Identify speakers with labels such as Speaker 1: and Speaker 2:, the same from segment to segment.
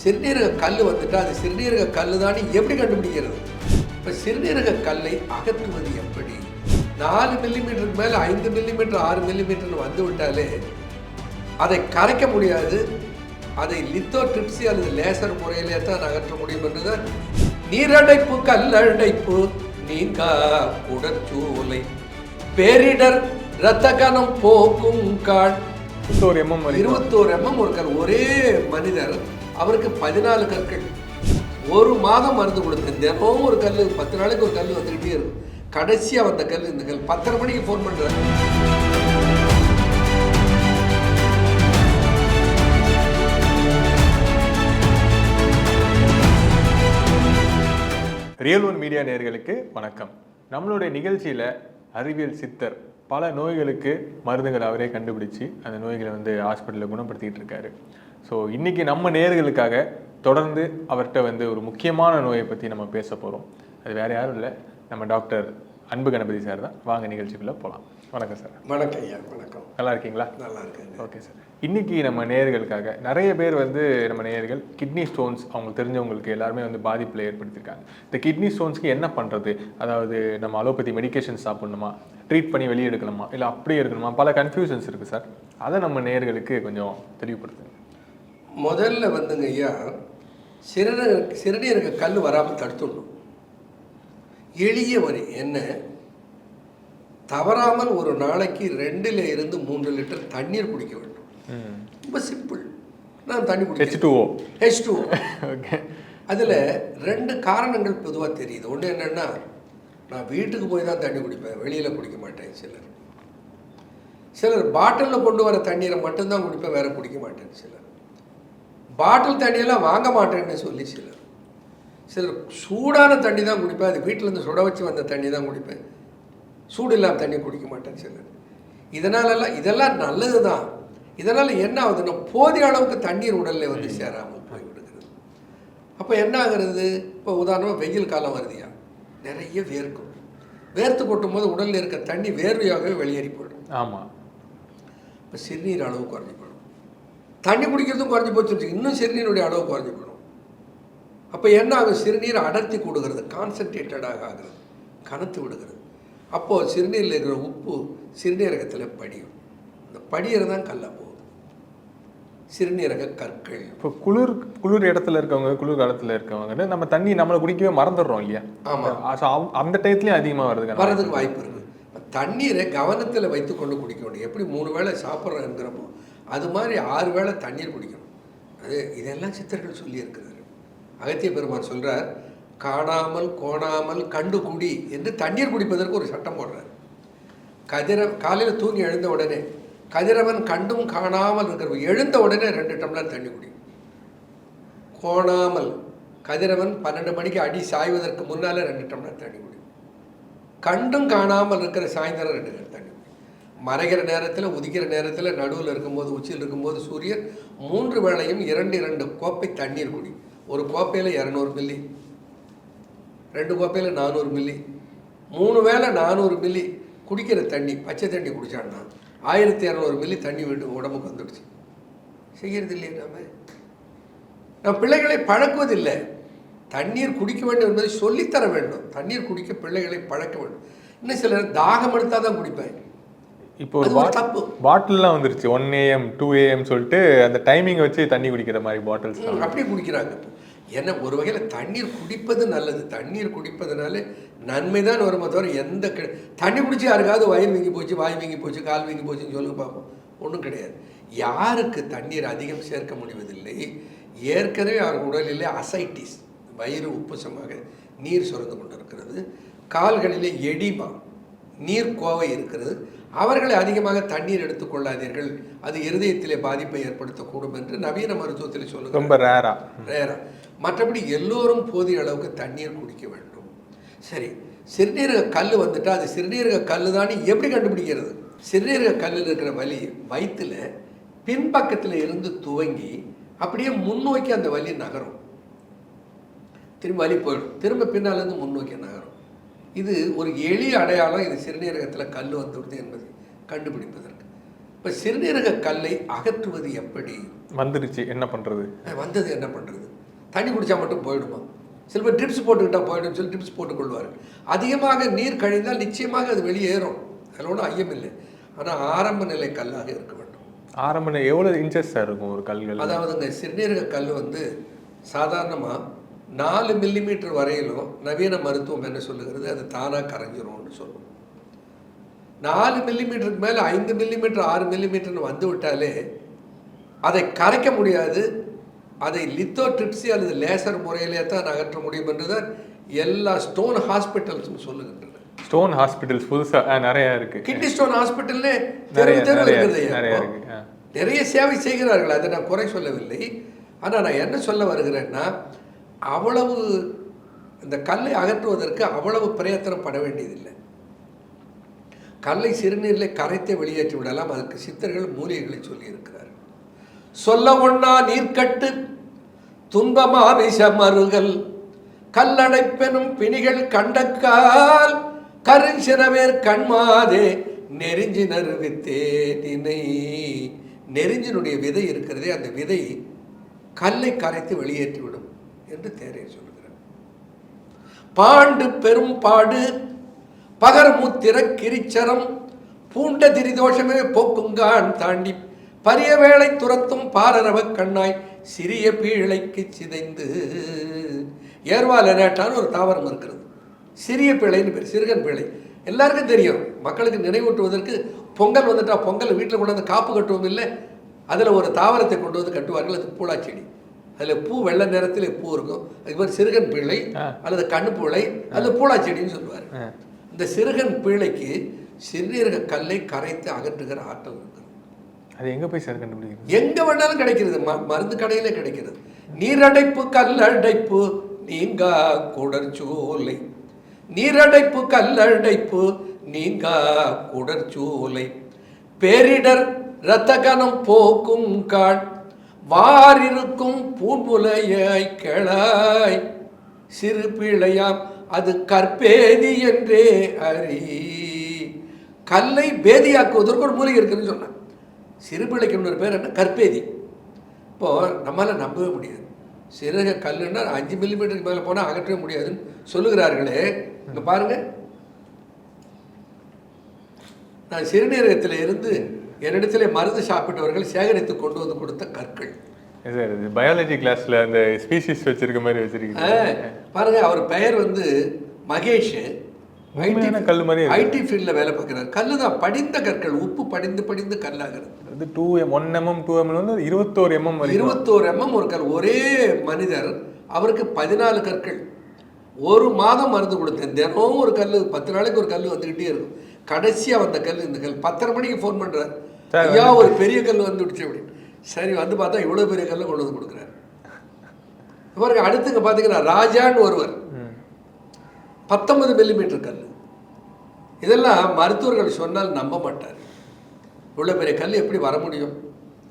Speaker 1: சிறுநீரக கல் வந்துட்டா அது சிறுநீரக கல் தான் எப்படி கண்டுபிடிக்கிறது? இப்போ சிறுநீரக கல்லை அகற்றுவது எப்படி? நாலு மில்லிமீட்டருக்கு மேலே ஐந்து மில்லிமீட்டர் ஆறு மில்லிமீட்டர் வந்து விட்டாலே அதை கரைக்க முடியாது. அதை லித்தோ ட்ரிப்ஸி அல்லது லேசர் முறையிலே தான் அகற்ற முடியும் என்றுதான். நீரடைப்பு கல்லடைப்பு நீங்கா உடற்சூலை பேரிடர் இரத்த கணம் போக்கும் காட்
Speaker 2: இருபத்தோரு எம்எம்
Speaker 1: இருபத்தோரு எம்எம் ஒரு ஒரே மனிதர் அவருக்கு பதினாலு கற்கள். ஒரு மாதம் மருந்து கொடுத்தேன் தினமும் ஒரு கல் பத்து நாளைக்கு ஒரு கல் வந்துக்கிட்டே இருக்கும். கடைசியாக வந்த கல் இந்த கல் பத்தரை மணிக்கு ஃபோன் பண்ணுறேன்
Speaker 2: ரியல் ஒன் மீடியா நேயர்களுக்கு வணக்கம். நம்மளுடைய நிகழ்ச்சியில் அறிவியல் சித்தர் பல நோய்களுக்கு மருந்துகள் அவரே கண்டுபிடிச்சு அந்த நோய்களை வந்து ஹாஸ்பிட்டலில் குணப்படுத்திக்கிட்டு இருக்காரு. ஸோ இன்னைக்கு நம்ம நேயர்களுக்காக தொடர்ந்து அவர்கிட்ட வந்து ஒரு முக்கியமான நோயை பற்றி நம்ம பேச போகிறோம் அது வேற யாரும் இல்லை. நம்ம டாக்டர் அன்பு கணபதி சார் தான். வாங்க நிகழ்ச்சிக்குள்ளே போகலாம் வணக்கம் சார்.
Speaker 1: வணக்கம் ஐயா. வணக்கம்.
Speaker 2: நல்லா இருக்கீங்களா?
Speaker 1: நல்லா இருக்குங்க
Speaker 2: ஓகே சார். இன்னைக்கு நம்ம நேயர்களுக்காக நிறைய பேர் வந்து நம்ம நேயர்கள் கிட்னி ஸ்டோன்ஸ் அவங்களுக்கு தெரிஞ்சவங்களுக்கு எல்லாருமே வந்து பாதிப்பில் ஏற்படுத்தியிருக்காங்க இந்த கிட்னி ஸ்டோன்ஸ்க்கு என்ன பண்ணுறது அதாவது நம்ம அலோபதி மெடிகேஷன் சாப்பிடணுமா? ட்ரீட் பண்ணி வெளியே எடுக்கணுமா? இல்லை அப்படியே எடுக்கணுமா? பல கன்ஃபியூஷன்ஸ் இருக்குது சார். அதை நம்ம நேயர்களுக்கு கொஞ்சம் தெளிவுபடுத்துங்க.
Speaker 1: முதல்ல வந்துங்க ஐயா சிறுநீரக சிறுநீரக கல் வராமல் தடுத்துடணும். எளிய வரி என்ன? தவறாமல் ஒரு நாளைக்கு ரெண்டுல இருந்து மூன்று லிட்டர் தண்ணீர் குடிக்க வேண்டும். ரொம்ப சிம்பிள். நான் தண்ணி குடிக்கிறேன் ஹெச் டூ அதில் ரெண்டு காரணங்கள் பொதுவாக தெரியுது. ஒன்று என்னென்னா நான் வீட்டுக்கு போய் தான் தண்ணி குடிப்பேன். வெளியில் குடிக்க மாட்டேன் சிலர். சிலர் பாட்டிலில் கொண்டு வர தண்ணீரை மட்டும்தான் குடிப்பேன். வேற குடிக்க மாட்டேன் சிலர். பாட்டில் தண்ணியெல்லாம் வாங்க மாட்டேன்னு சொல்லி சிலர். சிலர் சூடான தண்ணி தான் குடிப்பேன். அது வீட்டிலேருந்து சுட வச்சு வந்த தண்ணி தான் குடிப்பேன். சூடு இல்லாம தண்ணி குடிக்க மாட்டேன் சிலர். இதனாலெல்லாம் இதெல்லாம் நல்லது தான். இதனால் என்ன ஆகுதுன்னா போதிய அளவுக்கு தண்ணீர் உடலில் வந்து சேராமல் போய் விடுகிறது. அப்போ என்ன ஆகுறது? இப்போ உதாரணமாக வெயில் காலம் வருதுயா? நிறைய வேர்க்கும். வேர்த்து கொட்டும் போது உடலில் இருக்க தண்ணி வேர்வையாகவே வெளியேறி போயிடும்.
Speaker 2: ஆமாம்
Speaker 1: இப்போ சிறுநீர் அளவு குறைஞ்சி போயிடும் தண்ணி குடிக்கிறதும் குறைஞ்சி போச்சு இன்னும் சிறுநீருடைய அளவு குறைஞ்சி போயிடும். அப்போ என்ன ஆகும்? சிறுநீர் அடர்த்தி கூடுகிறது கான்சன்ட்ரேட்டடாக ஆகிறது கனத்து விடுகிறது. அப்போது சிறுநீரில் இருக்கிற உப்பு சிறுநீரகத்தில் படியும். அந்த படியறது தான் கல்ல போகுது. சிறுநீரக கற்கள்.
Speaker 2: இப்போ குளிர் குளிர் இடத்துல இருக்கவங்க குளிர் காலத்தில் இருக்கவங்க நம்ம தண்ணி நம்மளை குடிக்கவே மறந்துடுறோம் இல்லையா?
Speaker 1: ஆமா.
Speaker 2: So, அவ- அந்த டயத்துலையும் அதிகமாக வருதுங்க
Speaker 1: வரதுக்கு வாய்ப்பு இருக்குது தண்ணீரை கவனத்தில் வைத்துக்கொண்டு குடிக்க வேண்டும் எப்படி மூணு வேளை சாப்பிட்றோங்கிறப்போ அது மாதிரி ஆறு வேளை தண்ணீர் குடிக்கணும். அது இதெல்லாம் சித்தர்கள் சொல்லியிருக்கிறார் அகத்திய பெருமான் சொல்கிறார் காணாமல் கோணாமல் கண்டு குடி என்று தண்ணீர் குடிப்பதற்கு ஒரு சட்டம் போடுறார். கதிர காலையில் தூங்கி எழுந்த உடனே கதிரவன் கண்டும் காணாமல் இருக்கிற எழுந்த உடனே ரெண்டு டம்ளர் தண்ணி குடி. கோணாமல் கதிரவன் பன்னெண்டு மணிக்கு அடி சாய்வதற்கு முன்னால் ரெண்டு டம்ளர் தண்ணி குடி. கண்டும் காணாமல் இருக்கிற சாயந்தரம் ரெண்டு நேரம் தண்ணி மறைகிற நேரத்தில் உதிக்கிற நேரத்தில் நடுவில் இருக்கும்போது உச்சியில் இருக்கும்போது சூரியன் மூன்று வேளையும் இரண்டு இரண்டு கோப்பை தண்ணீர் குடி. ஒரு கோப்பையில் இரநூறு மில்லி ரெண்டு கோப்பையில் நானூறு மில்லி மூணு வேளை நானூறு மில்லி குடிக்கிற தண்ணி பச்சை தண்ணி குடிச்சான்னா ஆயிரத்தி இரநூறு மில்லி தண்ணி வீட்டு உடம்புக்கு வந்துடுச்சு. செய்கிறது இல்லையே நாம? நாம் பிள்ளைகளை பழக்குவதில்லை. தண்ணீர் குடிக்க வேண்டும் என்பதை சொல்லித்தர வேண்டும். தண்ணீர் குடிக்க பிள்ளைகளை பழக்க வேண்டும். இன்னும் சிலர் தாகம் எடுத்தால் தான் குடிப்பேன்
Speaker 2: இப்போ ஒரு
Speaker 1: தப்பு.
Speaker 2: பாட்டில்லாம் வந்துருச்சு. ஒன் ஏஎம் டூ ஏஎம் சொல்லிட்டு அந்த டைமிங் வச்சு தண்ணி குடிக்கிற மாதிரி பாட்டில்ஸ்
Speaker 1: அப்படியே குடிக்கிறாங்க. ஏன்னா ஒரு வகையில் தண்ணீர் குடிப்பது நல்லது. தண்ணீர் குடிப்பதனால நன்மை தான் வருமே தவிர எந்த தண்ணி குடிச்சு யாருக்காவது வயிறு வீங்கி போச்சு வாய் வீங்கி போச்சு கால் வீங்கி போச்சுன்னு சொல்லுங்க பார்ப்போம் ஒன்றும் கிடையாது. யாருக்கு தண்ணீர் அதிகம் சேர்க்க முடிவதில்லை? ஏற்கனவே அவர் உடலிலே அசைட்டிஸ் வயிறு உப்புசமாக நீர் சுரந்து கொண்டிருக்கிறது. கால்களிலே எடிமா நீர் கோவை இருக்கிறது. அவர்களை அதிகமாக தண்ணீர் எடுத்துக்கொள்ளாதீர்கள் அது இருதயத்திலே பாதிப்பை ஏற்படுத்தக்கூடும் என்று நவீன மருத்துவத்தில் சொல்லுங்கள்
Speaker 2: ரொம்ப ரேரா
Speaker 1: ரேரா மற்றபடி எல்லோரும் போதிய அளவுக்கு தண்ணீர் குடிக்க வேண்டும். சரி சிறுநீரக கல் வந்துட்டா அது சிறுநீரக கல் தான் எப்படி கண்டுபிடிக்கிறது? சிறுநீரக கல்லில் இருக்கிற வலி வயிற்றுல பின்பக்கத்தில் இருந்து துவங்கி அப்படியே முன்னோக்கி அந்த வலி நகரும். திரும்ப வலி போயிடும். திரும்ப பின்னால இருந்து முன்னோக்கி நகரும். இது ஒரு எளிய அடையாளம் இது சிறுநீரகத்தில் கல் வந்துடுது என்பதை கண்டுபிடிப்பதற்கு. இப்போ சிறுநீரக கல்லை அகற்றுவது எப்படி?
Speaker 2: வந்துருச்சு. என்ன பண்றது?
Speaker 1: அஹ் வந்தது என்ன பண்ணுறது தண்ணி குடித்தா மட்டும் போயிடுமா? சில பேர் ட்ரிப்ஸ் போட்டுக்கிட்டா போயிடும் சொல்லி ட்ரிப்ஸ் போட்டுக்கொள்வார் அதிகமாக நீர் கழிந்தால் நிச்சயமாக அது வெளியேறும். அதில் ஒன்றும் ஐயம் இல்லை. ஆனால் ஆரம்ப நிலை கல்லாக இருக்க வேண்டும்.
Speaker 2: ஆரம்ப நிலை எவ்வளவு இன்ச்சஸ் இருக்கும் ஒரு கல்கள்
Speaker 1: அதாவது இந்த சிறுநீரக கல் வந்து சாதாரணமாக நாலு மில்லிமீட்டர் வரையிலும் நவீன மருத்துவம் என்ன சொல்லுகிறது? அது தானாக கரைஞ்சிரும்னு சொல்லும் நாலு மில்லிமீட்டருக்கு மேலே ஐந்து மில்லிமீட்டர் ஆறு மில்லிமீட்டர்னு வந்து விட்டாலே அதை கரைக்க முடியாது. அதை லித்தோ ட்ரிப்ஸி அல்லது லேசர் முறையிலே தான் அகற்ற முடியும் என்றுதான் எல்லா ஸ்டோன் ஹாஸ்பிட்டல்ஸும் சொல்லுகின்றன.
Speaker 2: ஸ்டோன் ஹாஸ்பிட்டல்ஸ் புதுசா ஆ, நிறைய இருக்கு.
Speaker 1: கிட்னி ஸ்டோன் ஹாஸ்பிட்டல்லே
Speaker 2: நிறைய நிறைய
Speaker 1: சேவை செய்கிறார்கள். அதை நான் குறை சொல்லவில்லை. ஆனால் நான் என்ன சொல்ல வருகிறேன்னா அவ்வளவு இந்த கல்லை அகற்றுவதற்கு அவ்வளவு பிரயத்தனம் பட வேண்டியதில்லை. கல்லை சிறுநீரில் கரைத்து வெளியேற்றி விடலாம். அதற்கு சித்தர்கள் மூலிகைகளை சொல்லியிருக்கிறார். சொல்ல ஒண்ணா நீர்க்கட்டு துன்பமா விஷமருகல் கல்லடைப்பெனும் பிணிகள் கண்டக்கால் கருஞ்சினவேர் கண்மாதே நெறிஞ்சி நறுவித்தே நினை நெறிஞ்சினுடைய விதை இருக்கிறதே அந்த விதை கல்லை கரைத்து வெளியேற்றிவிடும் என்று தேரையர் சொல்கிறார் பாண்டு பெரும் பாடு பகர்முத்திர கிரிச்சரம் பூண்ட திரிதோஷமே போக்குங்கான் தாண்டி பரிய வேளை துரத்தும் பாரரவ கண்ணாய் சிறிய பீழைக்கு சிதைந்து ஏர்வால் நேட்டான்னு ஒரு தாவரம் இருக்கிறது. சிறிய பிழைன்னு பேர் சிறுகன் பிழை. எல்லாருக்கும் தெரியும் மக்களுக்கு நினைவூட்டுவதற்கு பொங்கல் வந்துட்டா பொங்கல் வீட்டில் கொண்டு வந்து காப்பு கட்டுவோம் இல்லை அதில் ஒரு தாவரத்தை கொண்டு வந்து கட்டுவார்கள் அது பூளாச்செடி அதில் பூ வெள்ளை நிறத்தில் பூ இருக்கும். அதுக்கு பேர் சிறுகன் பிள்ளை. அல்லது கண்ணு பிள்ளை அல்லது பூளாச்செடின்னு சொல்லுவார்.
Speaker 2: ஆ.
Speaker 1: இந்த சிறுகன் பிள்ளைக்கு சிறுநீரக கல்லை கரைத்து அகற்றுகிற ஆற்றல்
Speaker 2: அது எங்க போய் சார் கண்டுபிடிக்கிறது?
Speaker 1: எங்க வேணாலும் கிடைக்கிறது. ம- மருந்து கடையில கிடைக்கிறது. நீரடைப்பு கல்லடைப்பு நீங்கா குடற்சோலை. நீரடைப்பு கல்லடைப்பு நீங்கா குடற்சோலை. பேரிடர் இரத்தகனம் போக்கும் காட் வாரிருக்கும் பூம்புலையாய் கிளாய் சிறு பிழையாம் அது கற்பேதி என்றே அறி. கல்லை பேதியாக்குவதற்கு ஒரு மூலிகை இருக்குன்னு சொன்னான் சிறு பிள்ளைக்கு இன்னொரு பேர் என்ன? கற்பேதி. இப்போது நம்மளால் நம்பவே முடியாது. சிறுக கல்லுன்னா அஞ்சு மில்லிமீட்டருக்கு மேலே போனால் அகற்றவே முடியாதுன்னு சொல்லுகிறார்களே. இங்கே பாருங்கள் நான் சிறுநீரகத்தில் இருந்து என்னிடத்திலே மருந்து சாப்பிட்டவர்கள் சேகரித்து கொண்டு வந்து கொடுத்த கற்கள்.
Speaker 2: சார் இது பயாலஜி கிளாஸ்ல அந்த ஸ்பீசிஸ் வச்சிருக்க மாதிரி வச்சிருக்கீங்க.
Speaker 1: பாருங்க அவர் பெயர் வந்து மகேஷ்.
Speaker 2: கல் மாதிரி.
Speaker 1: ஐடி ஃபீல்டில் வேலை பார்க்குறாரு. கல்லு தான் படிந்த கற்கள் உப்பு படிந்து படிந்து கல்லாகிறது.
Speaker 2: அது two m one mm two ml வந்து இருபத்தோரு எம்எம்
Speaker 1: இருபத்தோரு எம்எம் ஒரு கல். ஒரே மனிதர் அவருக்கு பதினாலு கற்கள். ஒரு மாதம் மருந்து கொடுத்தேன். தினமும் ஒரு கல் பத்து நாளைக்கு ஒரு கல் வந்துக்கிட்டே இருக்கும். கடைசியாக வந்த கல் இந்த கல். பத்தரை மணிக்கு ஃபோன் பண்ணுறாரு ஐயா ஒரு பெரிய கல் வந்து விடுச்சு அப்படின்னு சரி வந்து பார்த்தா இவ்வளோ பெரிய கல்லை கொண்டு வந்து கொடுக்குறாரு. பாருங்க அடுத்துங்க பார்த்தீங்கன்னா ராஜான்னு ஒருவர். பத்தொன்பது மில்லிமீட்டர் கல் இதெல்லாம் மருத்துவர்கள் சொன்னால் நம்ப மாட்டார். இவ்வளோ பெரிய கல் எப்படி வர முடியும்?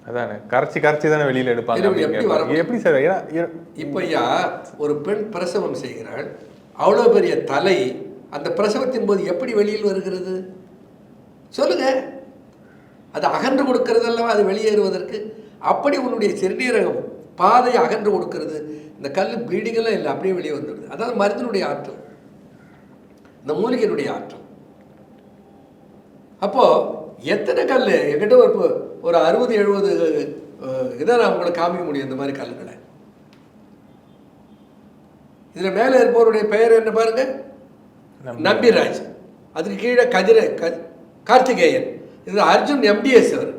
Speaker 2: அதானே கரைச்சி கரைச்சி தானே வெளியில எடுப்பாங்க
Speaker 1: எப்படி வர.
Speaker 2: எப்படி சார்
Speaker 1: இப்போ ஐயா ஒரு பெண் பிரசவம் செய்கிறாள். அவ்வளோ பெரிய தலை அந்த பிரசவத்தின் போது எப்படி வெளியில் வருகிறது? சொல்லுங்க. அது அகன்று கொடுக்கிறது அல்லவா அது வெளியேறுவதற்கு அப்படி உன்னுடைய சிறுநீரகம் பாதை அகன்று கொடுக்கிறது. இந்த கல் எல்லாம் இல்லை அப்படியே வெளியே வந்துடுது. அதாவது மருந்தினுடைய ஆற்றல். இந்த மூலிகையினுடைய ஆற்றல். அப்போ எத்தனை கல் என்கிட்ட ஒரு ஒரு அறுபது எழுபது இதை நான் உங்களுக்கு காமிக்க முடியும் இந்த மாதிரி கல்லுகளை. இதில் மேலே இருப்பவருடைய பெயர் என்ன பாருங்க?
Speaker 2: நம்பி-
Speaker 1: நம்பிராஜ். அதுக்கு கீழே கதிர கார்த்திகேயன். இது அர்ஜுன் எம்டிஎஸ் அவர்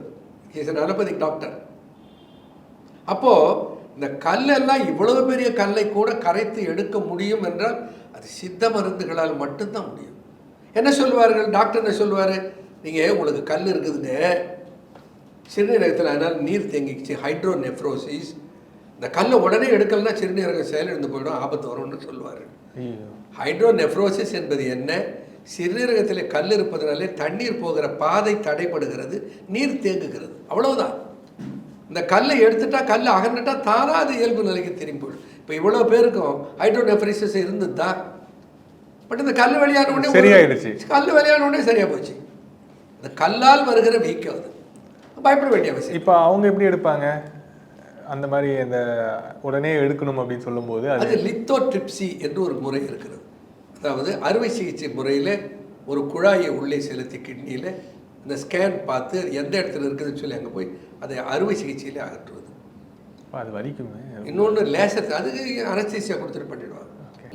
Speaker 1: இஸ் அலோபதிக் டாக்டர் அப்போ இந்த கல்லெல்லாம் இவ்வளவு பெரிய கல்லை கூட கரைத்து எடுக்க முடியும் என்றால் அது சித்த மருந்துகளால் மட்டும்தான் முடியும். என்ன சொல்லுவார்கள்? டாக்டர் என்ன சொல்லுவார்? நீங்கள் உங்களுக்கு கல் இருக்குதுங்க சிறுநீரகத்தில் அதனால் நீர் தேங்கிச்சு ஹைட்ரோ நெஃப்ரோசிஸ் இந்த கல்லை உடனே எடுக்கலைன்னா சிறுநீரகம் செயலிழந்து போயிடும் ஆபத்து வரும்னு சொல்லுவார்கள்
Speaker 2: ஐயோ.
Speaker 1: ஹைட்ரோநெஃப்ரோசிஸ் என்பது என்ன? சிறுநீரகத்தில் கல் இருப்பதனாலே தண்ணீர் போகிற பாதை தடைப்படுகிறது நீர் தேங்குகிறது. அவ்வளவுதான். இந்த கல்லை எடுத்துட்டா கல் அகன்றுட்டா தானா அது இயல்பு நிலைக்கு திரும்பி போயிடும் இப்போ இவ்வளோ பேருக்கும் ஹைட்ரோநெஃப்ரோசிஸ் இருந்தது? தான் பட் இந்த கல் வெளியான உடனே
Speaker 2: சரியாயிடுச்சு.
Speaker 1: கல் வெளியான உடனே சரியா போச்சு. இந்த கல்லால் வருகிற வீக்கம் அது. பயப்பட வேண்டிய அவசியம்
Speaker 2: இப்போ அவங்க எப்படி எடுப்பாங்க? அந்த மாதிரி அந்த உடனே எடுக்கணும் அப்படின்னு சொல்லும்போது அது
Speaker 1: அது லித்தோட்ரிப்சி என்று ஒரு முறை இருக்கிறது. அதாவது அறுவை சிகிச்சை முறையில் ஒரு குழாயை உள்ளே செலுத்தி கிட்னியில் இந்த ஸ்கேன் பார்த்து அது எந்த இடத்துல இருக்குதுன்னு சொல்லி அங்கே போய் அதை அறுவை சிகிச்சையிலே அகற்றுவது.
Speaker 2: அது வலிக்குமே.
Speaker 1: இன்னொன்று லேசர் அதுக்கு அனஸ்தீசியா கொடுத்துட்டு பண்ணிடுவாங்க.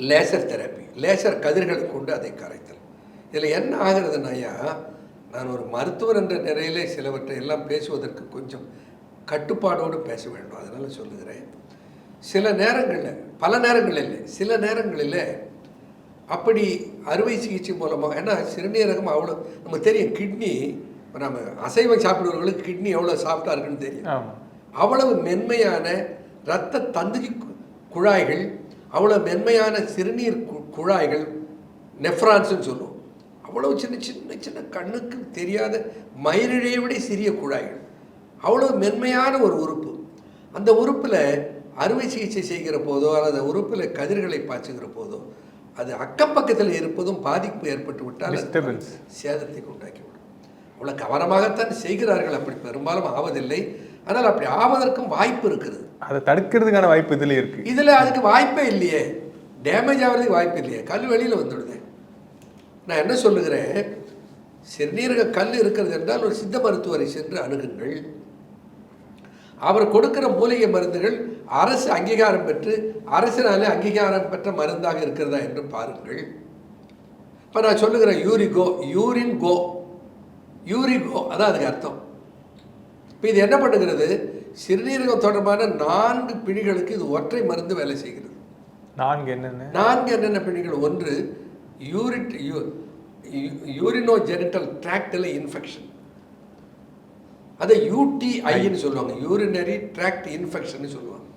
Speaker 1: லேசர் தெரப்பி லேசர் கதிர்களை கொண்டு அதை கரைத்தல். இதில் என்ன ஆகிறதுனாயா நான் ஒரு மருத்துவர் என்ற நிலையிலே சிலவற்றை எல்லாம் பேசுவதற்கு கொஞ்சம் கட்டுப்பாடோடு பேச வேண்டும். அதனால் சொல்லுகிறேன். சில நேரங்களில் பல நேரங்களில் இல்லை சில நேரங்களில் அப்படி அறுவை சிகிச்சை மூலமாக ஏன்னா சிறுநீரகம் அவ்வளோ நமக்கு தெரியும் கிட்னி நம்ம அசைவம் சாப்பிடுறவங்களுக்கு கிட்னி எவ்வளோ சாஃப்டாக இருக்குன்னு தெரியும். அவ்வளவு மென்மையான இரத்த தந்துகி குழாய்கள் அவ்வளவு மென்மையான சிறுநீர் கு- குழாய்கள் நெஃப்ரான்ஸ்னு சொல்லுவோம். அவ்வளவு சின்ன சின்ன சின்ன கண்ணுக்கு தெரியாத மயிரிழையை விட சிறிய குழாய்கள். அவ்வளவு மென்மையான ஒரு உறுப்பு. அந்த உறுப்பில் அறுவை சிகிச்சை செய்கிற போதோ அல்லது உறுப்பில் கதிர்களை பாய்ச்சுகிற போதோ அது அக்கம் பக்கத்தில் இருப்பதும் பாதிப்பு ஏற்பட்டு விட்டால். சேதத்தை உண்டாக்கிவிடும். அவ்வளோ கவனமாகத்தான் செய்கிறார்கள். அப்படி பெரும்பாலும் ஆவதில்லை. ஆனால் அப்படி ஆவதற்கும் வாய்ப்பு இருக்குது.
Speaker 2: அதை தடுக்கிறதுக்கான வாய்ப்பு இதுல இருக்கு.
Speaker 1: இதில் அதுக்கு வாய்ப்பே இல்லையே. டேமேஜ் ஆகிறதுக்கு வாய்ப்பு இல்லையே. கல் வெளியில் வந்துடுது. நான் என்ன சொல்லுகிறேன்? சிறுநீரக கல் இருக்கிறது என்றால் ஒரு சித்த மருத்துவரை சென்று அணுகுங்கள். அவர் கொடுக்கிற மூலிகை மருந்துகள் அரசு அங்கீகாரம் பெற்று அரசினாலே அங்கீகாரம் பெற்ற மருந்தாக இருக்கிறதா என்று பாருங்கள். இப்போ நான் சொல்லுகிறேன் யூரிகோ யூரின் கோ யூரிகோ அதான் அதுக்கு அர்த்தம். இப்போ இது என்ன பண்ணுகிறது? சிறுநீரகம் தொடர்பான நான்கு பிணிகளுக்கு இது ஒற்றை மருந்து வேலை செய்கிறது.
Speaker 2: நான்கு என்னென்ன?
Speaker 1: நான்கு என்னென்ன பிணிகள்? ஒன்று யூரிட் யூரினோ ஜெனிட்டல் ட்ராக்டில் இன்ஃபெக்ஷன். அதை யூடிஐன்னு சொல்லுவாங்க. யூரினரி ட்ராக்ட் இன்ஃபெக்ஷன் சொல்லுவாங்க.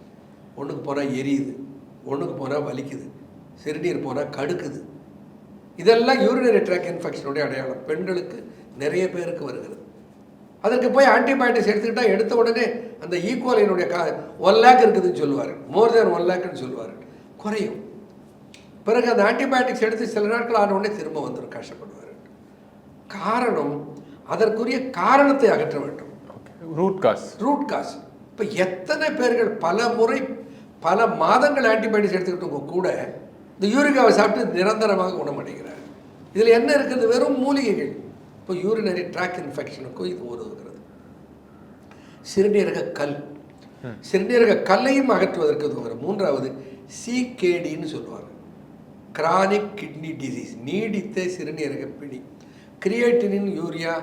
Speaker 1: ஒன்றுக்கு போனால் எரியுது ஒன்றுக்கு போனால் வலிக்குது சிறுநீர் போனால் கடுக்குது. இதெல்லாம் யூரினரி ட்ராக் இன்ஃபெக்ஷனுடைய அடையாளம். பெண்களுக்கு நிறைய பேருக்கு வருகிறது. அதற்கு போய் ஆன்டிபயோட்டிக்ஸ் எடுத்துக்கிட்டால் எடுத்த உடனே அந்த e. ஈக்குவலினுடைய கா ஒன் லேக் இருக்குதுன்னு சொல்லுவார். மோர் தேன் ஒன் லேக்னு சொல்லுவார். குறையும். பிறகு அந்த ஆன்டிபயோட்டிக்ஸ் எடுத்து சில நாட்கள் ஆன உடனே திரும்ப வந்துடும் கஷ்டப்படுவார். காரணம் அதற்குரிய காரணத்தை அகற்ற வேண்டும்.
Speaker 2: ரூட் காஸ்
Speaker 1: ரூட் காஸ் இப்போ எத்தனை பேர்கள் பல முறை பல மாதங்கள் ஆன்டிபயோட்டிக்ஸ் எடுத்துக்கிட்டவங்க கூட இந்த யூரிகாவை சாப்பிட்டு நிரந்தரமாக குணமடைகிறார். இதில் என்ன இருக்குது? வெறும் மூலிகைகள். இப்போ யூரினரி ட்ராக் இன்ஃபெக்ஷனுக்கும் இது உதவுகிறது சிறுநீரக கல். சிறுநீரக கல்லையும் அகற்றுவதற்கு உதவுகிறது மூன்றாவது சிகேடின்னு சொல்லுவாங்க. கிரானிக் கிட்னி டிசீஸ் நீடித்த சிறுநீரக பிடி. கிரியேட்டினின் யூரியா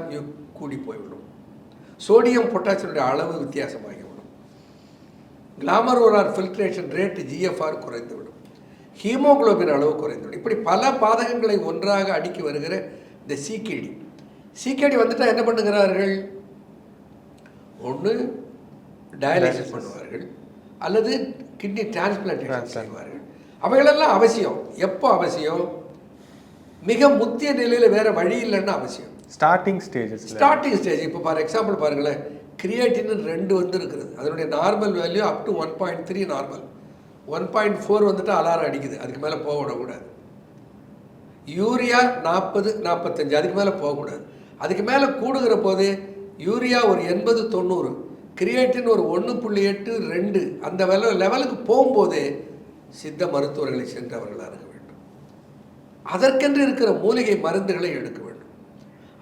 Speaker 1: கூடி போய்விடும். சோடியம் பொட்டாசியனுடைய அளவு வித்தியாசமாகிவிடும். கிளாமரோலார் ஃபில்ட்ரேஷன் ரேட் ஜிஎஃப்ஆர் குறைந்துவிடும். ஹீமோகுளோபின் அளவு குறைந்துவிடும். இப்படி பல பாதகங்களை ஒன்றாக அடுக்கி வருகிற இந்த சிகேடி சிகேடி வந்துட்டா என்ன பண்ணுகிறார்கள்? ஒன்று டயாலிசிஸ் பண்ணுவார்கள். அல்லது கிட்னி டிரான்ஸ்பிளான்டேஷன் செய்வார்கள். அவைகளெல்லாம் அவசியம். எப்போ அவசியம்? மிக முத்திய நிலையில் வேற வழி இல்லைன்னா அவசியம்.
Speaker 2: ஸ்டார்டிங் ஸ்டேஜஸ்
Speaker 1: ஸ்டார்டிங் ஸ்டேஜ் இப்போ ஃபார் எக்ஸாம்பிள் பாருங்களேன். கிரியேட்டின் ரெண்டு வந்து இருக்கிறது அதனுடைய normal value up to one point three normal one point four வந்துட்டு அலாரம் அடிக்குது. அதுக்கு மேலே போக விடக்கூடாது. யூரியா நாற்பது நாற்பத்தஞ்சு அதுக்கு மேலே போகக்கூடாது அதுக்கு மேலே கூடுகிற போது யூரியா ஒரு எண்பது தொண்ணூறு. கிரியேட்டின் ஒரு ஒன்று புள்ளி எட்டு ரெண்டு. அந்த வெல லெவலுக்கு போகும்போதே சித்த மருத்துவர்களை சென்று அவர்கள் அணுக வேண்டும். அதற்கென்று இருக்கிற மூலிகை மருந்துகளை எடுக்க வேண்டும்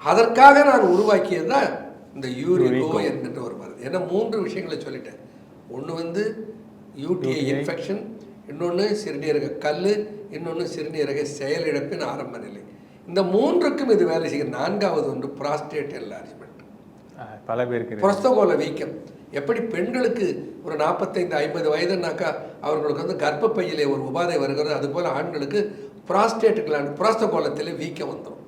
Speaker 1: அதற்காக நான் உருவாக்கியது தான் இந்த யூரிகோ என்கின்ற ஒரு மருந்து. ஏன்னா மூன்று விஷயங்களை சொல்லிட்டேன். ஒன்று வந்து யூடிஐ இன்ஃபெக்ஷன் இன்னொன்று சிறுநீரக கல் இன்னொன்று சிறுநீரக செயலிழப்பின் ஆரம்ப நிலை. இந்த மூன்றுக்கும் இது வேலை செய்யும் நான்காவது ஒன்று ப்ராஸ்டேட் என்லார்ஜ்மெண்ட்
Speaker 2: பல பேருக்கு.
Speaker 1: புரஸ்தகோல வீக்கம். எப்படி பெண்களுக்கு ஒரு நாற்பத்தைந்து ஐம்பது வயதுனாக்கா அவர்களுக்கு வந்து கர்ப்பப்பையிலே ஒரு உபாதை வருகிறது அதுபோல் ஆண்களுக்கு ப்ராஸ்டேட் கிளாண்ட் புரஸ்தகோலத்திலே வீக்கம் வந்துடும்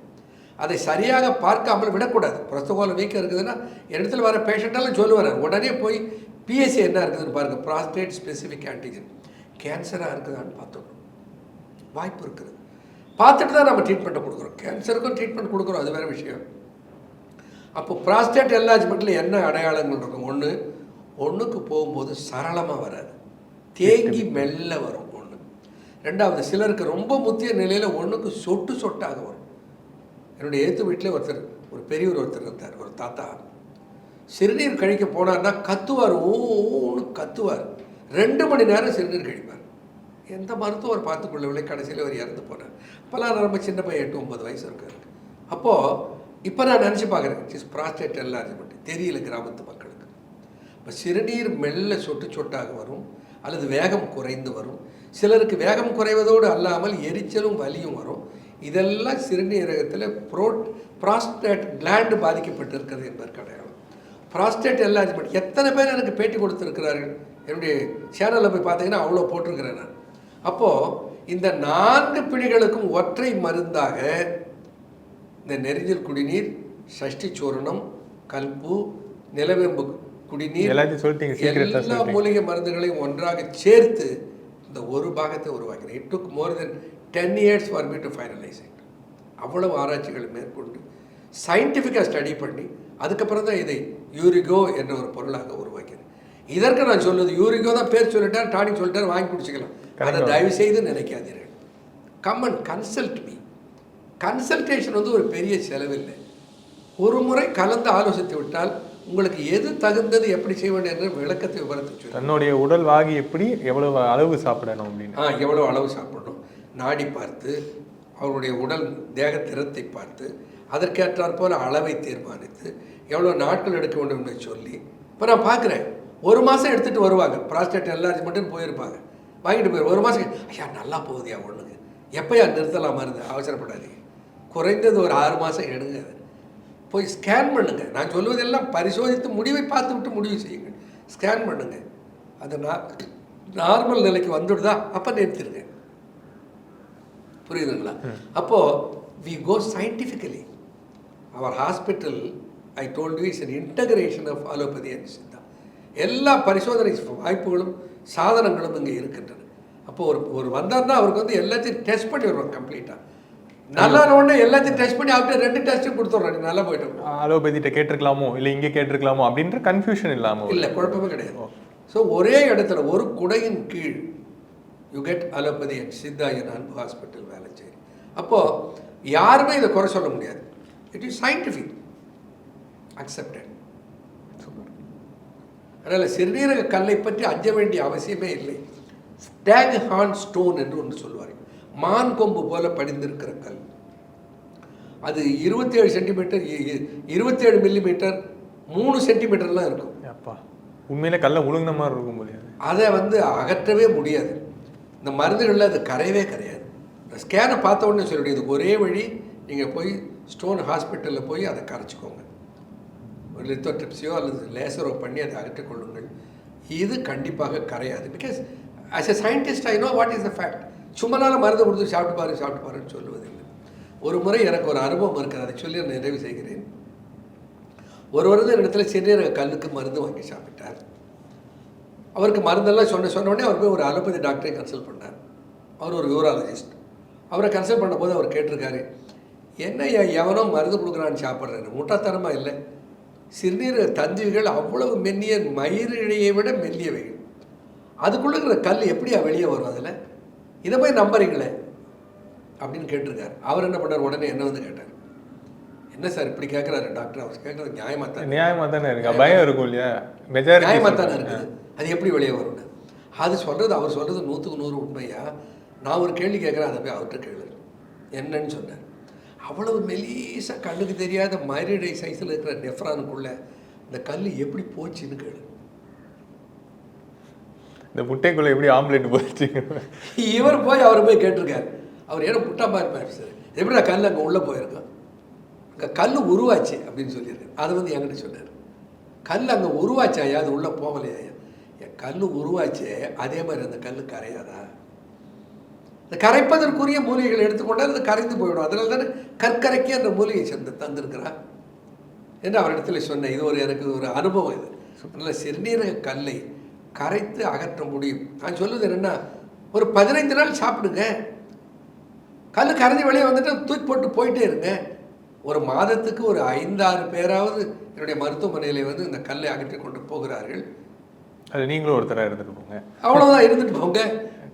Speaker 1: அதை சரியாக பார்க்காமல் விடக்கூடாது. புரஸ்தகோல வீக்கம் இருக்குதுன்னா இடத்துல வர பேஷண்ட்டெல்லாம் சொல்லுவார். உடனே போய் பிஎஸ்சி என்ன இருக்குதுன்னு பாருங்கள் ப்ராஸ்டேட் ஸ்பெசிஃபிக் ஆன்டிஜன் கேன்சராக இருக்குதான்னு பார்த்துக்கணும் வாய்ப்பு இருக்குது. பார்த்துட்டு தான் நம்ம ட்ரீட்மெண்ட்டை கொடுக்குறோம். கேன்சருக்கும் ட்ரீட்மெண்ட் கொடுக்குறோம். அது வேறு விஷயம். அப்போ ப்ராஸ்டேட் என்லார்ஜ்மெண்ட்டில் என்ன அடையாளங்கள் இருக்கும்? ஒன்று ஒன்றுக்கு போகும்போது சரளமாக வராது. தேங்கி மெல்ல வரும் ஒன்று ரெண்டாவது சிலருக்கு ரொம்ப முத்திய நிலையில் ஒன்றுக்கு சொட்டு சொட்டாக வரும். என்னுடைய எழுத்து வீட்டிலே ஒருத்தர் ஒரு பெரியவர் ஒருத்தர் இருந்தார் ஒரு தாத்தா. சிறுநீர் கழிக்க போனார்னா கத்துவார் ஓன்னு கத்துவார். ரெண்டு மணி நேரம் சிறுநீர் கழிப்பார். எந்த மருத்துவர் பார்த்துக்கொள்ளவில்லை கடைசியில் அவர் இறந்து போனார். இப்போலாம் நான் ரொம்ப சின்ன பையன் எட்டு ஒன்பது வயசு இருக்காரு அப்போது இப்போ நான் நினச்சி பார்க்குறேன் ஜிஸ் ப்ராஸ்டேட் என்லார்ஜ்மெண்ட் தெரியல கிராமத்து மக்களுக்கு. இப்போ சிறுநீர் மெல்ல சொட்டு சொட்டாக வரும் அல்லது வேகம் குறைந்து வரும். சிலருக்கு வேகம் குறைவதோடு அல்லாமல் எரிச்சலும் வலியும் வரும். இதெல்லாம் சிறுநீரகத்தில் ப்ரோட் ப்ராஸ்டேட் கிளாண்டு பாதிக்கப்பட்டிருக்கிறது என்பதற்கு அடையாளம் ப்ராஸ்டேட் என்லார்ஜ்மெண்ட் எத்தனை பேர் எனக்கு பேட்டி கொடுத்துருக்கிறார்கள்? என்னுடைய சேனலில் போய் பார்த்தீங்கன்னா அவ்வளோ போட்டிருக்கிறேன் நான். அப்போது இந்த நான்கு பிணிகளுக்கும் ஒற்றை மருந்தாக இந்த நெறிஞ்சல் குடிநீர் சஷ்டி சூரணம் கல்பு நிலவேம்பு குடிநீர் எல்லா மூலிகை மருந்துகளையும் ஒன்றாக சேர்த்து இந்த ஒரு பாகத்தை உருவாக்கினேன். It took more than ten years for me to finalise it அவ்வளவு ஆராய்ச்சிகளை மேற்கொண்டு சயின்டிஃபிக்காக ஸ்டடி பண்ணி அதுக்கப்புறம் தான் இதை யூரிகோ என்ற ஒரு பொருளாக உருவாக்கினேன் இதற்கு நான் சொல்லுது யூரிகோ தான் பேர் சொல்லிட்டார் டானிக் சொல்லிட்டார் வாங்கி குடிச்சிக்கலாம். அதை தயவு செய்து நினைக்காதீர்கள். Come and consult me consultation வந்து ஒரு பெரிய செலவில்லை. ஒரு முறை கலந்து ஆலோசித்து விட்டால் உங்களுக்கு எது தகுந்தது எப்படி செய்ய வேண்டும் என்ற விளக்கத்தை விவரத்தை
Speaker 2: தன்னுடைய உடல் வாகி எப்படி எவ்வளவு அளவு சாப்பிடணும் அப்படின்னு.
Speaker 1: ஆ எவ்வளோ அளவு சாப்பிடணும். நாடி பார்த்து அவருடைய உடல் தேக திறத்தை பார்த்து அதற்கேற்றாற் போல அளவை தீர்மானித்து எவ்வளோ நாட்கள் எடுக்க வேண்டும் என்று சொல்லி இப்போ நான் பார்க்குறேன். ஒரு மாதம் எடுத்துகிட்டு வருவாங்க. ப்ராஸ்டேட் என்லார்ஜ்மெண்ட்டுன்னு போயிருப்பாங்க. வாங்கிட்டு போயிரு. ஒரு மாதம் ஐயா நல்லா போகுதுயா ஒன்றுங்க எப்போயா நிறுத்தலாம் மருந்து அவசரப்படாதீங்க. குறைந்தது ஒரு ஆறு மாதம் எடுங்க அதை. போய் ஸ்கேன் பண்ணுங்க. நான் சொல்வதெல்லாம் பரிசோதித்து முடிவை பார்த்து விட்டு முடிவு செய்யுங்க ஸ்கேன் பண்ணுங்க. அது நார்மல் நிலைக்கு வந்துடுதா? அப்போ நிறுத்திடுங்க. புரியுதுங்களா? அப்போது we go scientifically our hospital I told is an integration of allopathy and Siddha எல்லா பரிசோதனை வாய்ப்புகளும் சாதனங்களும் இங்கே இருக்கின்றன. அப்போ ஒரு ஒரு வந்தார்னா அவருக்கு வந்து எல்லாத்தையும் டெஸ்ட் பண்ணி வருவாங்க கம்ப்ளீட்டாக நல்லா உடனே எல்லாத்தையும் டெஸ்ட் பண்ணி அவர்கிட்ட ரெண்டு டெஸ்ட்டும் கொடுத்துட்றோம். நீ நல்லா போயிட்டோம்
Speaker 2: அலோபதிட்ட கேட்டிருக்கலாமோ? இல்லை இங்கே கேட்டிருக்கலாமோ? அப்படின்ற கன்ஃபியூஷன் இல்லாமல்
Speaker 1: இல்லை குழப்பமே கிடையாது. ஸோ ஒரே இடத்துல ஒரு குடையின் கீழ் you get allopathy and Siddha என் அன்பு ஹாஸ்பிட்டல் வேலை செய்யும் அப்போது யாருமே இதை குறை சொல்ல முடியாது. இட் இஸ் சயின்டிஃபிக் அக்செப்டட் அதனால் சிறுநீரக கல்லை பற்றி அஞ்ச வேண்டிய அவசியமே இல்லை. ஸ்டாக் ஹார்ன் ஸ்டோன் என்று ஒன்று சொல்லுவார் மான் கொம்பு போல படிந்திருக்கிற கல். அது இருபத்தேழு சென்டிமீட்டர் இருபத்தேழு மில்லிமீட்டர் மூணு சென்டிமீட்டர்லாம் இருக்கும்.
Speaker 2: அப்பா உண்மையில கல்ல உழுங்கின மாதிரி இருக்கும் போலியாது
Speaker 1: அதை வந்து அகற்றவே முடியாது. இந்த மருந்துகளில் அது கரையவே கரையாது. இந்த ஸ்கேனை பார்த்த உடனே சொல்லிவிடு இதுக்கு ஒரே வழி நீங்கள் போய் ஸ்டோன் ஹாஸ்பிட்டலில் போய் அதை கரைச்சிக்கோங்க. ஒரு லித்தோட்ரிப்ஸியோ அல்லது லேசரோ பண்ணி அதை அகற்றிக் கொள்ளுங்கள். இது கண்டிப்பாக கரையாது. Because as a scientist I know what is the fact சும்மனால மருந்து கொடுத்து சாப்பிட்டு பாரு சாப்பிட்டு பாருன்னு சொல்லுவதில்லை. ஒரு முறை எனக்கு ஒரு அனுபவம் இருக்குது. அதை சொல்லி நான் நிறைவு செய்கிறேன். ஒரு வருடம் இடத்துல சிறுநீரக கல்லுக்கு மருந்து வாங்கி சாப்பிட்டார். அவருக்கு மருந்தெல்லாம் சொன்ன சொன்ன உடனே அவர் போய் ஒரு அலோபதி டாக்டரை கன்சல்ட் பண்ணார். அவர் ஒரு யூராலஜிஸ்ட் அவரை கன்சல்ட் பண்ணும்போது அவர் கேட்டிருக்காரு என்ன எவனோ மருந்து கொடுக்குறான்னு சாப்பிட்றேன்னு. முட்டாத்தனமாக இல்லை. சிறுநீரக தந்திகள் அவ்வளவு மெல்லிய மயிரிழையை விட மெல்லியவைகள் அதுக்குள்ள இருக்கிற கல் எப்படியா வெளியே வரும் அதில்? இதை போய் நம்புறீங்களே? அப்படின்னு கேட்டிருக்காரு. அவர் என்ன பண்ணார்? உடனே என்ன வந்து கேட்டார்? என்ன சார் இப்படி கேட்குறாரு டாக்டர் அவர் கேட்குறது நியாயமாக தான்
Speaker 2: நியாயமா தானே இருக்கு. பயம் இருக்கும் இல்லையா? மெஜாரிட்டி
Speaker 1: நியாயமாக தானே இருக்குது. அது எப்படி வெளியே வரும்னு? அது சொல்கிறது அவர் சொல்கிறது நூற்றுக்கு நூறு உண்மையா? நான் ஒரு கேள்வி கேட்குறேன் அதை போய் அவர்கிட்ட கேளு. என்னன்னு சொன்னார் அவ்வளவு மெலீசாக கண்ணுக்கு தெரியாத மயிரிடை சைஸில் இருக்கிற நெஃப்ரானுக்குள்ள இந்த கல் எப்படி போச்சுன்னு கேளு.
Speaker 2: இந்த முட்டைக்குள்ள எப்படி ஆம்லெட் போச்சு?
Speaker 1: இவர் போய் அவர் போய் கேட்டிருக்காரு. அவர் ஏன்னா முட்டாப்பா இருப்பார் சார். எப்படி கல் அங்கே உள்ளே போயிருக்கோம் அங்கே கல் உருவாச்சு அப்படின்னு சொல்லியிருக்காரு அதை வந்து என்கிட்ட சொன்னார். கல் அங்கே உருவாச்சாயா அது உள்ளே போகலையா என் கல் உருவாச்சே. அதே மாதிரி அந்த கல் கரையாதா? இந்த கரைப்பதற்குரிய மூலிகைகள் எடுத்துக்கொண்டால் அது கரைந்து போயிடும் அதனால தானே கற்கரைக்கே அந்த மூலிகை சேர்ந்து தந்திருக்கிறா என்று அவரிடத்துல சொன்னேன். இது ஒரு எனக்கு ஒரு அனுபவம் இது. நல்ல சிறுநீரக கல்லை கரைத்து அகற்ற முடியும். நான் சொல்லுவது என்னென்னா ஒரு பதினைந்து நாள் சாப்பிடுங்க. கல் கரைஞ்சி வெளியே வந்துட்டு தூக்கி போட்டு போயிட்டே இருங்க. ஒரு மாதத்துக்கு ஒரு ஐந்தாறு பேராவது என்னுடைய மருத்துவமனையில் வந்து இந்த கல்லை அகற்றி கொண்டு போகிறார்கள்.
Speaker 2: அது நீங்களும் ஒருத்தராக இருந்துட்டு போங்க.
Speaker 1: அவ்வளோதான் இருந்துட்டு போங்க.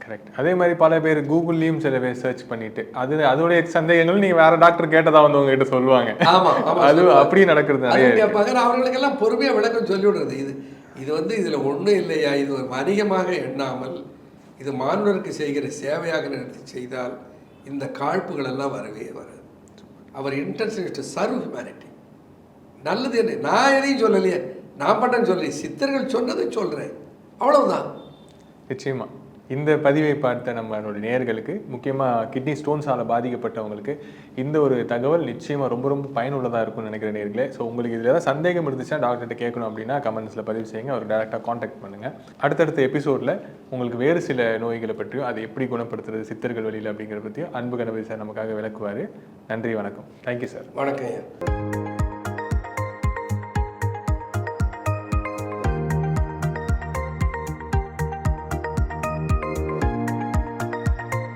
Speaker 2: கரெக்ட் அதே மாதிரி பல பேர் கூகுள்லேயும் சில பேர் சர்ச் பண்ணிட்டு அது அதோடைய சந்தேகங்கள் நீங்கள் வேற டாக்டர் கேட்டதா வந்து உங்ககிட்ட சொல்லுவாங்க.
Speaker 1: ஆமா ஆமா
Speaker 2: அது. அப்படியே நடக்கிறது நிறைய
Speaker 1: கேட்பாங்க. அவர்களுக்கெல்லாம் பொறுமையாக விளக்கம் சொல்லி விடுறது. இது இது வந்து இதில் ஒன்றும் இல்லையா? இது ஒரு வணிகமாக எண்ணாமல் இது மாணவருக்கு செய்கிற சேவையாக நினைத்து செய்தால் இந்த காழ்ப்புகள் எல்லாம் வரவே வராது. அவர் இன்டென்ஷன் டு சர்வ் ஹியூமனிட்டி நல்லது என்ன? நான் எதையும் சொல்லலையே. நான் பண்ணேன்னு சொல்லலையே. சித்தர்கள் சொன்னதை சொல்கிறேன் அவ்வளவுதான்.
Speaker 2: நிச்சயமாக இந்த பதிவை பார்த்த நம்மளுடைய நேர்களுக்கு முக்கியமாக கிட்னி ஸ்டோன்ஸால் பாதிக்கப்பட்டவங்களுக்கு இந்த ஒரு தகவல் நிச்சயமாக ரொம்ப ரொம்ப பயனுள்ளதாக இருக்கும்னு நினைக்கிற நேர்களே ஸோ உங்களுக்கு இதில் ஏதாவது சந்தேகம் இருந்துச்சுன்னா டாக்டர்கிட்ட கேட்கணும் அப்படின்னா கமெண்ட்ஸில் பதிவு செய்யுங்க. அவர் டேரெக்டாக காண்டாக்ட் பண்ணுங்கள் அடுத்தடுத்த எபிசோடில் உங்களுக்கு வேறு சில நோய்களை பற்றியும் அதை எப்படி குணப்படுத்துறது சித்தர்கள் வழியில் அப்படிங்கிறத பற்றியும் அன்பு கணபதி சார் நமக்காக விளக்குவார். நன்றி வணக்கம். தேங்க்யூ சார்
Speaker 1: வணக்கம்